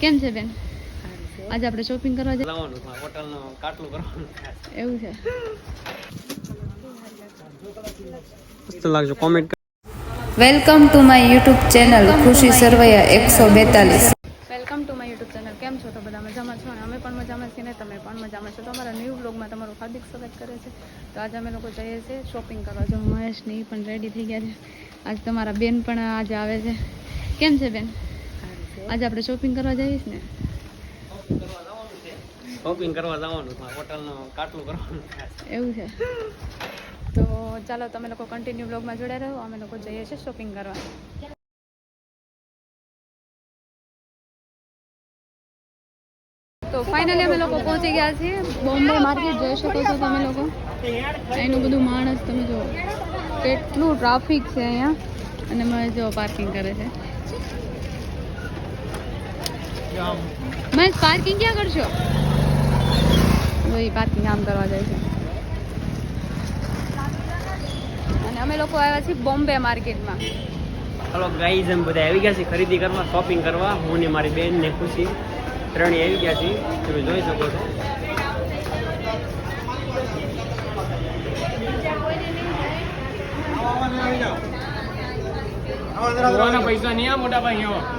કેમ છે બેન? આજે આપણે શોપિંગ કરવા જઈએ. લાવવાનું હોટલનો કાટલું કરવાનું એવું છે. મસ્ત લાગજો comment welcome to my YouTube channel Khushi Sarvaiya એકસો બેતાલીસ. Welcome to my YouTube channel કેમ છો તો બધા મજામાં છો? અને અમે પણ મજામાં છીએ ને તમે પણ મજામાં છો. તો અમારા ન્યૂ બ્લોગમાં તમારું હાર્દિક સ્વાગત કરે છે. તો આજે અમે લોકો જઈએ છીએ શોપિંગ કરવા. જો મહેશની પણ રેડી થઈ ગયા છે. આજે તમારા બેન પણ આજે આવે છે. કેમ છે બેન? આજે આપણે શોપિંગ કરવા જઈશ ને. શોપિંગ કરવા જવાનું હોટલનો કાટલું કરવાનું એવું છે. તો ચાલો તમે લોકો કન્ટિન્યુ બ્લોગમાં જોડે રહો અમે લોકો જઈએ છીએ શોપિંગ કરવા. તો ફાઇનલી અમે લોકો પહોંચી ગયા છીએ. બોમ્બે માર્કેટ જોઈ શકો છો તમે લોકો. એનું બધું માણસ તમે જુઓ. કેટલું ટ્રાફિક છે અહીંયા. અને મને જો પાર્કિંગ કરે છે. મહેશ પાર્કિંગ ક્યાં કરશો? ભાઈ પાર્કિંગ આમ કરવા જાય છે. અને અમે લોકો આવ્યા છીએ બોમ્બે માર્કેટમાં. હલો ગાઈઝ એમ બધા આવી ગયા છે ખરીદી કરવા શોપિંગ કરવા. હું ને મારી બેન ને ખુશી. ત્રણેય આવી ગયા છીએ. તમે જોઈ શકો છો. પૈસા નહીં મોટા ભાઈ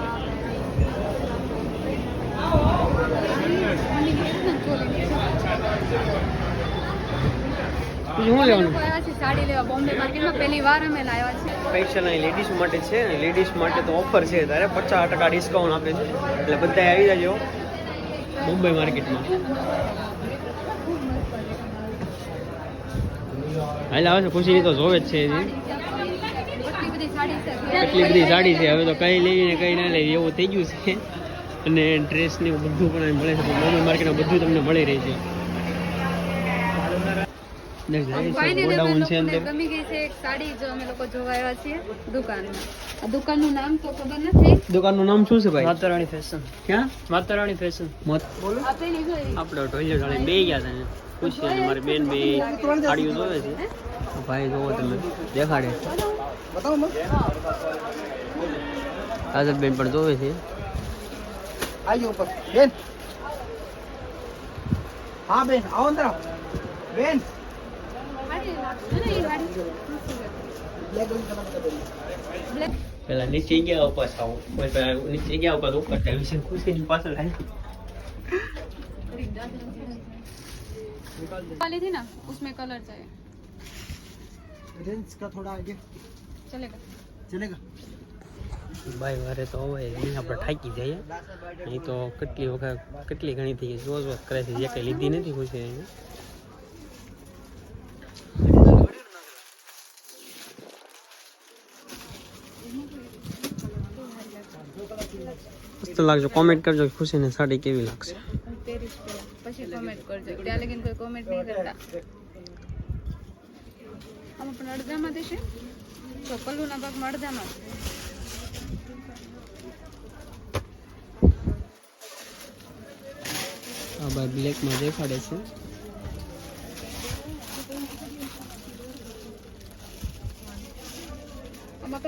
શું લેવાનું? લોકો આવ્યા છીએ સાડી લેવા બોમ્બે માર્કેટમાં. પહેલી વાર અમે લાવ્યા છીએ. સ્પેશિયલ અહીં લેડીઝ માટે છે લેડીઝ માટે તો ઓફર છે ત્યારે પચાસ ટકા ડિસ્કાઉન્ટ આપે છે. એટલે બધા આવી જાજો મુંબઈ માર્કેટમાં. હાલ આવે છે ખુશીની તો જોવે જ છે એટલી બધી સાડી છે? એટલી બધી સાડી છે? હવે તો કઈ લેવી ને કઈ ના લેવી એવું થઈ ગયું છે. અને ડ્રેસ ને એવું બધું પણ મળે છે. મુંબઈ માર્કેટમાં બધું તમને મળી રહે છે ફાઇનલી અમે ગોડાઉન છે લોકોને અંદર ગમી ગઈ છે એક સાડી જો અમે લોકો જોવા આવ્યા છીએ દુકાનમાં. આ દુકાનનું નામ તો ખબર નથી. દુકાનનું નામ શું છે ભાઈ? માતારાણી ફેશન. ક્યાં? માતારાણી ફેશન. આપણે વાળી બે ગયા હતા ખુશી મારી બેન બે સાડીઓ જોવે છે. ભાઈ જોવો તમે. દેખાડે. આઝાદ બેન પણ જોવે છે. ઉપર. બેન. હા બેન. આવો અંદર આવો. બેન. પેલા નીચે ગયા ઉપાસ આવું કોઈ પેલા નીચે ગયા ઉપાસ ઉપર થાય છે ખુશીની પાછળ આવી वाली थी ना उसमें कलर चाहिए रेंज का थोड़ा आगे चलेगा चलेगा ભાઈ વારે તો હવે નહીં આપણે થાકી જઈએ એ તો કેટલી વખત કેટલી ઘણી થઈ ગઈ જોશ જોશ કરે છે જે કંઈ લીધી નથી ખુશી મસ્ત લાગજો. કોમેન્ટ કરજો ખુશીને સાડી કેવી લાગશે. પછી કોમેન્ટ કરજો. ત્યાં લગીને કોઈ કોમેન્ટ નહીં કરતા. આમાં પણ અડધામાં તો પલ્લુના ભાગમાં અડધામાં. આ ભાઈ બ્લેકમાં દેખાડે છે. આમાં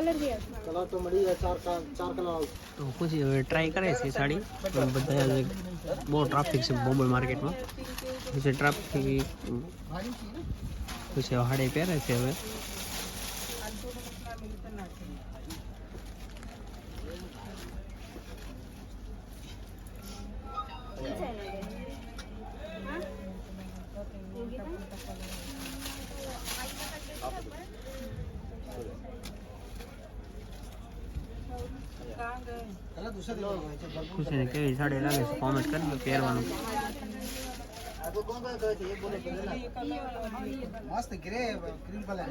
તો પછી હવે ટ્રાય કરે છે સાડી. બધા બહુ ટ્રાફિક છે બોમ્બે માર્કેટમાં પછી ટ્રાફિક પછી હાડે પહેરે છે હવે. ખુશીને કેવી સાડી લાગે છે? કોમેન્ટ કરી દો પહેરવાનું. મસ્ત ગ્રે ક્રીમ કલર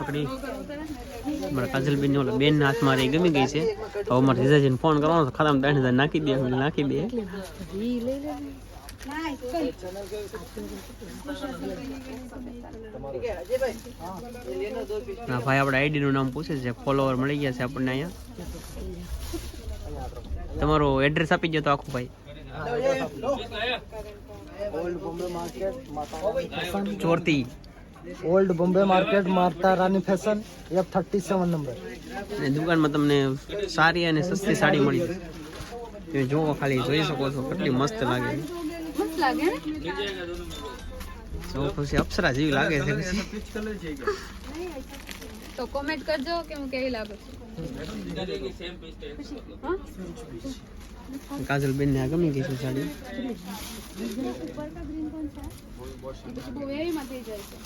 પકડી. મારા કાજલબેન ને બેન હાથ ગમી ગઈ છે. હવે મારે ફોન કરવાનો ખાતામાં ત્રણ નાખી દે નાખી દે. ના ભાઈ આપણે આઈડી નું નામ પૂછે છે ફોલોવર મળી ગયા છે આપણને અહીંયા. તમારું એડ્રેસ આપી દો તો આખું ભાઈ. ચોરતી ઓલ્ડ બોમ્બે માર્કેટ મારતા Rani fashion F thirty seven number અને દુકાનમાં તમને સારી અને સસ્તી સાડી મળી તમે જુઓ ખાલી જોઈ શકો છો કેટલી મસ્ત લાગે છે. લાગે ને જો ખુશી અપ્સરા જેવી લાગે છે પછી તો કોમેન્ટ કરજો કે હું કેવી લાગુ છું હા? કાજલ બેન ને આ ગમી ગઈ છે સાડી પછી બહુ હેવીમાં થઈ જાય છે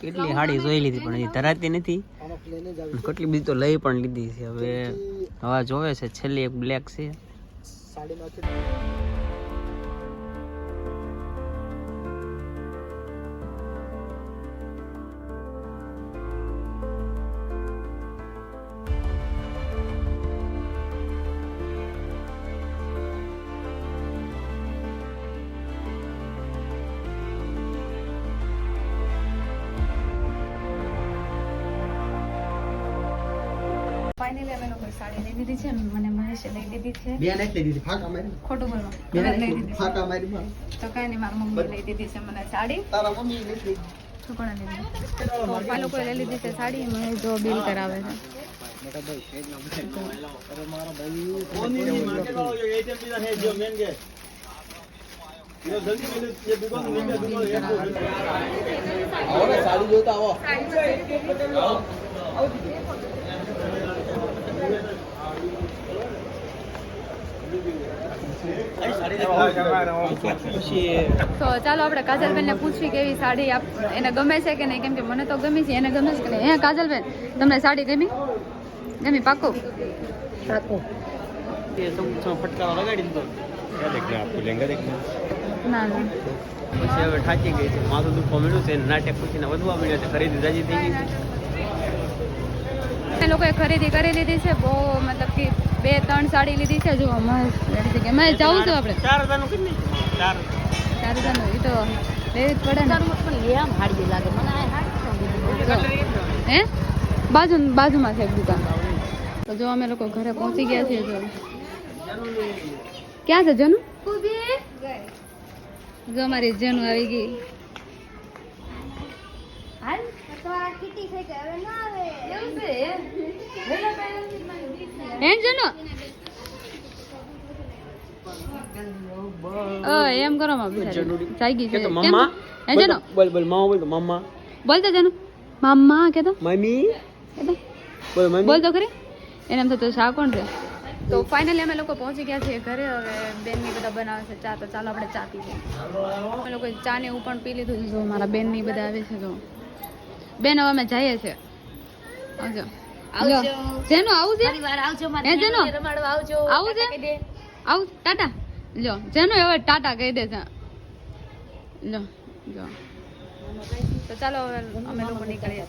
કેટલી હાડી જોઈ લીધી, પણ હજી ધરાતી નથી. કેટલી બધી તો લઈ પણ લીધી છે. હવે હવા જોવે છે, છેલ્લી એક બ્લેક છે. ફાઇનલી અમે લોકો સાડી લઈ દીધી છે મને મહેશે લઈ દીધી છે. બે નાખી દીધી ફાકા મારી. ખોટું બોલો. બે લઈ દીધી ફાકા મારી તો કઈ નહીં મારી મમ્મી લઈ દીધી છે મને સાડી. તારા મમ્મી કોણે તો લઈ લીધી છે સાડી મને જો બિલ કરાવે છે. મોટા ભાઈ અરે મારા ભાઈ આવો ને સાડી જોતા આવો તો ચાલો આપણે કાજલબેનને પૂછવી કેવી સાડી આપ એને ગમે છે કે નહીં? કેમ કે મને તો ગમી છે એને ગમે છે કે નહીં? હે કાજલબેન તમને સાડી ગમી? ગમી પાકો ફટકારો લગાડી દીધો. ના ના. પછી હવે થાકી ગઈ છે. માથું દુખવા મળ્યું છે નાટક પછી વધવા મળ્યો છે ખરીદી રાજી થઈ ગઈ એ લોકોએ ખરીદી કરી લીધી છે બહુ મતલબ કે બે ત્રણ સાડી લીધી છે. જો મસ્ત એવી જગ્યાએ મેં જવું છું આપણે. ચાર હજારનું કેટલી ચાર. ચાર હજારનું એ તો લેવી જ પડે ને. જો. હે? બાજુ બાજુમાં છે એક દુકાન. તો જો અમે લોકો ઘરે પહોંચી ગયા છીએ જો. ક્યાં છે જનુ? જો અમારી જનુ આવી ગઈ. જનુ? એમ કરો માં બિચારી જાગી છે તો મમ્મા? હે જનુ? બોલ બોલ મામા બોલ તો મમ્મા બોલ તો જનુ. મામા કે તો મમ્મી બોલ મમ્મી. બોલ તો ખરી. એને એમ થતું શા કોણ રે તો ફાઇનલી અમે લોકો પહોંચી ગયા છીએ ઘરે. હવે બેનની બધા બનાવે છે ચા તો ચાલો આપણે ચા પી અમે લોકો ચા ને એવું પણ પી લીધું. છે જો મારા બેનની બધા આવે છે જો. બેન હવે અમે જઈએ છીએ. આવજો. જેનો આવું છે હે જેનો? આવું છે આવું ટાટા. લ્યો જેનો હવે ટાટા કહી દે છે. લ્યો જો તો ચાલો હવે અમે લોકો નીકળીએ.